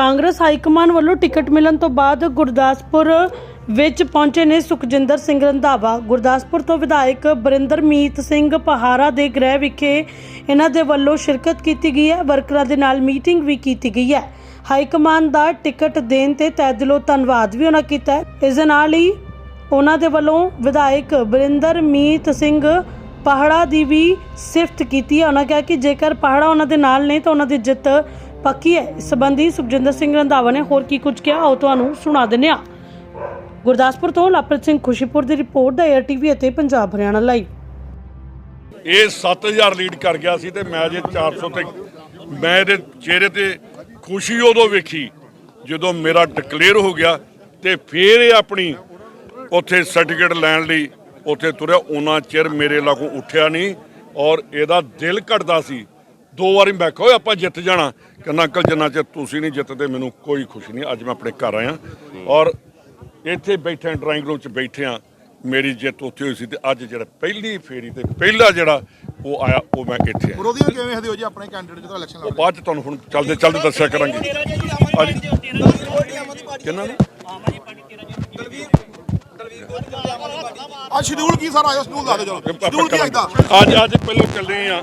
Congress high command ਵੱਲੋਂ ticket ਮਿਲਣ ਤੋਂ ਬਾਅਦ ਗੁਰਦਾਸਪੁਰ ਵਿੱਚ ਪਹੁੰਚੇ ਨੇ ਸੁਖਜਿੰਦਰ ਸਿੰਘ ਰੰਧਾਵਾ। ਗੁਰਦਾਸਪੁਰ ਤੋਂ ਵਿਧਾਇਕ ਬਰਿੰਦਰਮੀਤ ਸਿੰਘ ਪਹਾਰਾ ਦੇ ਗ੍ਰਹਿ ਵਿਖੇ ਇਹਨਾਂ ਦੇ ਵੱਲੋਂ ਸ਼ਿਰਕਤ ਕੀਤੀ ਗਈ ਹੈ। ਵਰਕਰਾਂ ਦੇ ਨਾਲ ਮੀਟਿੰਗ ਵੀ ਕੀਤੀ ਗਈ ਹੈ। ਹਾਈਕਮਾਨ ਦਾ ਟਿਕਟ ਦੇਣ ਤੇ ਤਹਿ ਦਿਲੋਂ ਧੰਨਵਾਦ ਵੀ ਉਹਨਾਂ ਕੀਤਾ ਹੈ। ਇਸ ਦੇ ਨਾਲ ਹੀ ਉਹਨਾਂ ਦੇ ਵੱਲੋਂ ਵਿਧਾਇਕ ਬਰਿੰਦਰਮੀਤ ਸਿੰਘ ਪਹਾੜਾ ਦੀ ਵੀ ਸਿਫਤ ਕੀਤੀ ਹੈ। ਉਹਨਾਂ ਕਿਹਾ ਕਿ ਜੇਕਰ ਪਹਾੜਾ ਉਹਨਾਂ ਦੇ ਨਾਲ ਨੇ ਤਾਂ ਉਹਨਾਂ ਦੀ ਜਿੱਤ ਪੱਕੀ ਹੈ, ਇਸ ਸੰਬੰਧੀ ਸੁਖਜਿੰਦਰ ਸਿੰਘ ਰੰਧਾਵਾ ਨੇ ਹੋਰ ਕੀ ਕੁਝ ਕਿਹਾ, ਆਓ ਤੁਹਾਨੂੰ ਸੁਣਾ ਦਿੰਦੇ ਹਾਂ। ਗੁਰਦਾਸਪੁਰ ਤੋਂ ਲਵਪ੍ਰੀਤ ਸਿੰਘ ਖੁਸ਼ੀਪੁਰ ਦੀ ਰਿਪੋਰਟ ਦਾ ਏਆਰ ਟੀਵੀ ਅਤੇ ਪੰਜਾਬ ਹਰਿਆਣਾ ਲਾਈਵ। ਇਹ 7000 ਲੀਡ ਕਰ ਗਿਆ ਸੀ ਤੇ ਮੈਂ ਜੇ 400 ਤੇ ਮੈਂ ਇਹਦੇ ਚਿਹਰੇ ਤੇ ਖੁਸ਼ੀ ਉਦੋਂ ਵੇਖੀ ਜਦੋਂ ਮੇਰਾ ਡਿਕਲੇਅਰ ਹੋ ਗਿਆ ਤੇ ਫੇਰ ਇਹ ਆਪਣੀ ਉੱਥੇ ਸਰਟੀਫਿਕੇਟ ਲੈਣ ਲਈ ਉੱਥੇ ਤੁਰਿਆ। ਉਹਨਾਂ ਚਿਰ ਮੇਰੇ ਲਾਗੋਂ ਉੱਠਿਆ ਨਹੀਂ ਔਰ ਇਹਦਾ ਦਿਲ ਘਟਦਾ ਸੀ। ਦੋ ਵਾਰੀ ਮੈਂ ਕਿਹਾ ਓਏ ਆਪਾਂ ਜਿੱਤ ਜਾਣਾ। ਕਹਿੰਦਾ ਅੰਕਲ ਜਿੰਨਾ ਚਿਰ ਤੁਸੀਂ ਨਹੀਂ ਜਿੱਤਦੇ ਮੈਨੂੰ ਕੋਈ ਖੁਸ਼ੀ ਨਹੀਂ। ਅੱਜ ਮੈਂ ਆਪਣੇ ਘਰ ਆਇਆ। ਔਰ ਇੱਥੇ ਬੈਠੇ ਡਰਾਇੰਗ ਰੂਮ 'ਚ ਬੈਠੇ ਆ। ਮੇਰੀ ਜਿੱਤ ਉੱਥੇ ਹੋਈ ਸੀ ਤੇ ਅੱਜ ਜਿਹੜਾ ਪਹਿਲੀ ਫੇਰੀ ਤੇ ਪਹਿਲਾ ਜਿਹੜਾ ਉਹ ਆਇਆ ਉਹ ਮੈਂ ਇੱਥੇ ਆਇਆ। ਵਿਰੋਧੀ ਨੂੰ ਕਿਵੇਂ ਵੇਖਦੇ ਹੋ ਜੀ? ਆਪਣੇ ਕੈਂਡੀਡੇਟ ਜਦੋਂ ਇਲੈਕਸ਼ਨ ਉਹ ਲੜਦੇ ਬਾਅਦ ਚ ਤੁਹਾਨੂੰ ਹੁਣ ਚੱਲਦੇ ਚੱਲਦੇ ਦੱਸਿਆ ਕਰਾਂਗੇ। ਅੱਜ ਕਿੰਨਾ ਨੇ ਆ ਸ਼ਡਿਊਲ ਕੀ ਸਾਰਾ? ਆਇਆ ਸ਼ਡਿਊਲ ਦੱਸ ਦਿਓ ਚਲੋ। ਸ਼ਡਿਊਲ ਕੀ ਹੈ ਇਹਦਾ ਅੱਜ ਅੱਜ ਪਹਿਲਾਂ ਚੱਲੇ ਆ।